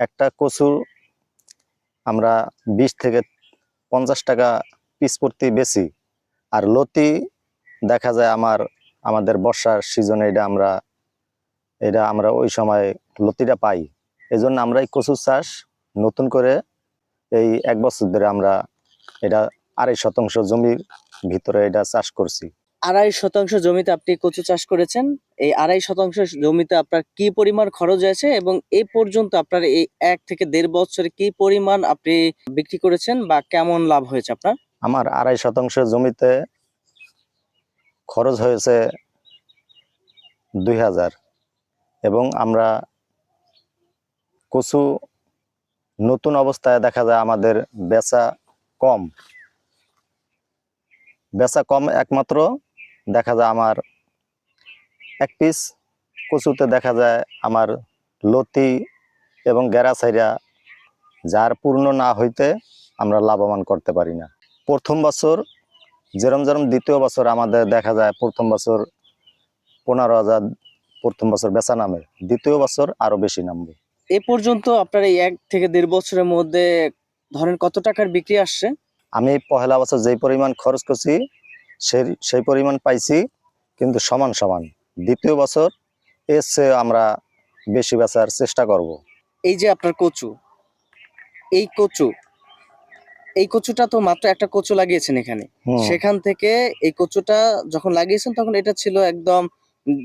একটা কচু আমরা বিশ থেকে পঞ্চাশ টাকা পিস প্রতি বেশি আর লতি দেখা যায় আমার, আমাদের বর্ষার সিজনে এটা আমরা এটা আমরা ওই সময় লতিটা পাই। এই জন্য আমরা এই কচু চাষ নতুন করে এই এক বছর ধরে আমরা এটা আড়াই শতাংশ জমির ভিতরে এটা চাষ করছি। আড়াই শতাংশ জমিতে আপনি কচু চাষ করেছেন। এই আড়াই শতাংশ জমিতে আপনার কি পরিমাণ খরচ হয়েছে এবং এই পর্যন্ত আপনার এই এক থেকে দেড় বছরে কি পরিমাণ আপনি বিক্রি করেছেন বা কেমন লাভ হয়েছে আপনার? আমার আড়াই শতাংশ জমিতে খরচ হয়েছে দুই হাজার এবং আমরা কচু নতুন অবস্থায় দেখা যায় আমাদের বেচা কম। বেচা কম একমাত্র দেখা যায় আমার এক পিস কচুতে দেখা যায় আমার লতি এবং গেরাছাইরা যার পূর্ণ না হইতে আমরা লাভবান করতে পারি না। প্রথম বছর যেরম যেরম দ্বিতীয় বছর আমাদের দেখা যায় প্রথম বছর পনেরো হাজার প্রথম বছর বেচা নামে। দ্বিতীয় বছর আরও বেশি নামবে। এ পর্যন্ত আপনার এই এক থেকে দেড় বছরের মধ্যে ধরেন কত টাকার বিক্রি আসছে? আমি পহেলা বছর যেই পরিমাণ খরচ করছি সেই সেই পরিমাণ পাইছি কিন্তু সমান সমান। দ্বিতীয় বছর এর চেয়ে আমরা বেশি বেচার চেষ্টা করব। এই যে আপনার কচু এই কচু এই কচুটা তো মাত্র একটা কচু লাগিয়েছেন এখানে। সেখান থেকে এই কচুটা যখন লাগিয়েছেন তখন এটা ছিল একদম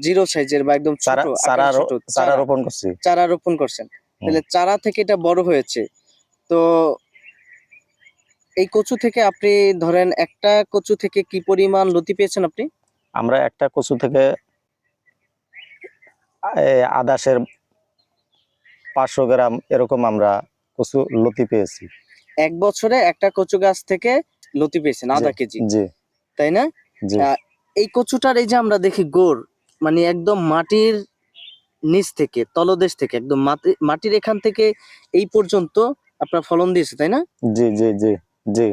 জিরো সাইজের বা একদম চারা রোপণ করছি। চারা রোপণ করছেন। তাহলে চারা থেকে এটা বড় হয়েছে। তো এই কচু থেকে আপনি ধরেন একটা কচু থেকে কি পরিমাণ লতি পেয়েছেন আপনি? আমরা একটা কচু থেকে আদাসের পাঁচশো গ্রাম এরকম আমরা কচু লতি পেয়েছি। এক বছরে একটা কচু গাছ থেকে লতি পেয়েছেন আধা কেজি। জি। তাই না? এই কচুটার এই যে আমরা দেখি গোড় মানে একদম মাটির নিচ থেকে তলদেশ থেকে একদম মাটির এখান থেকে এই পর্যন্ত আপনার ফলন দিয়েছে তাই না? জি জি জি। জি